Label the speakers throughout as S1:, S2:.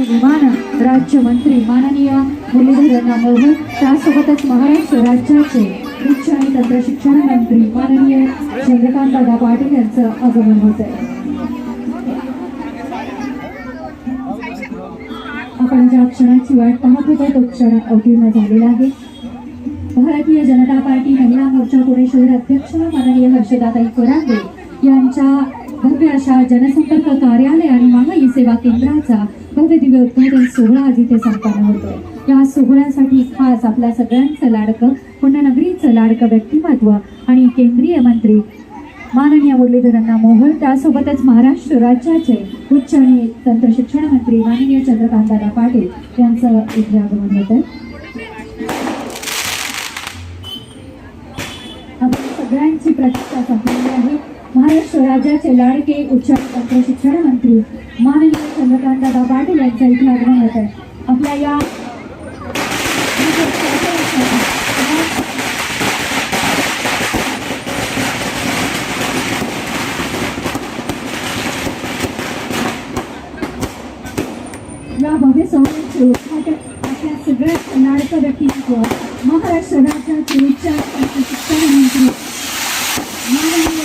S1: विमान राज्यमंत्री माननीय मुरलीधर मोहन त्यासोबतच महाराष्ट्र राज्याचे उच्च आणि तंत्रशिक्षण मंत्री माननीय चंद्रकांत दादा पाटील यांचं आगमन होत आहे आपण ज्या क्षणाची वाट पाहत होतो तो क्षण अवतीर्ण झालेला आहे. भारतीय जनता पार्टी महिला मोर्चा पुणे शहर अध्यक्ष माननीय हर्षदाताई कोरांदे यांच्या भव्य अशा जनसंपर्क कार्यालय आणि महाई सेवा केंद्राचा भव्य दिव्य उद्घाटन सोहळा आज इथे संपन्न होतोय. या सोहळ्यासाठी खास आपल्या सगळ्यांचं लाडकं पुण्यनगरीचं लाडकं व्यक्तिमत्व आणि केंद्रीय मंत्री माननीय मुरलीधरांना मोहोळ त्यासोबतच महाराष्ट्र राज्याचे उच्च आणि तंत्र शिक्षण मंत्री माननीय चंद्रकांतदादा पाटील यांचं इथे आगमन होत आहे आपण सगळ्यांची प्रतीक्षा संपलेली आहे. महाराष्ट्र राज्याचे लाडके उच्च शिक्षण मंत्री माननीय चंद्रकांतदादा पाटील यांचं इथे आगमन होत आहे आपल्या या या भव्य सोहळ्याचे उद्घाटन आपल्या सगळ्यात लाडकं व्यक्तिमत्व महाराष्ट्र राज्याचे उच्च शिक्षण मंत्री माननीय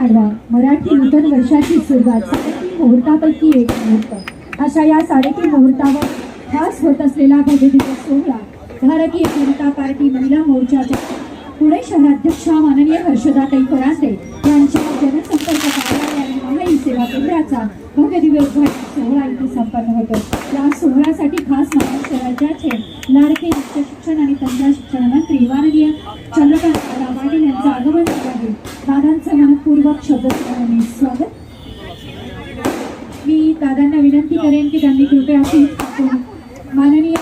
S1: गुढीपाडवा मराठी नूतन वर्षाची सुरुवात. साडेतीन मुहूर्तापैकी एक मुहूर्त. अशा या साडेतीन मुहूर्तावर खास होत असलेला भव्य दिवस सोहळा भारतीय जनता पार्टी महिला मोर्चाच्या पुणे शहराध्यक्षा माननीय हर्षदाताई फरांदे यांच्या जनसंपर्क कार्यालय आणि सेवा केंद्राचा भव्य दिवस उद्घाटन सोहळा इथे संपन्न होतो. या सोहळ्यासाठी खास महाराष्ट्र राज्याचे लाडके उच्च शिक्षण आणि तंत्र शिक्षण मंत्री माननीय चंद्रकांत दादा पाटील यांचं आगमन झालं आहे दादांचं मनपूर्वक शब्दस्मरणाने स्वागत मी दादांना विनंती करेन की त्यांनी कृपया सीट माननीय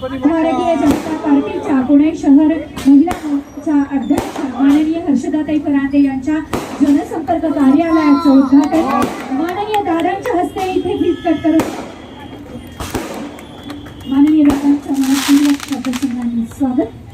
S1: भारतीय जनता पार्टीच्या पुणे शहर महिला मोर्चा अध्यक्ष माननीय हर्षदाताई परांदे यांच्या जनसंपर्क कार्यालयाचं उद्घाटन माननीय दादांच्या हस्ते इथे गीत कट करून माननीय दादांच्या मनात शब्दस्मरणाने स्वागत.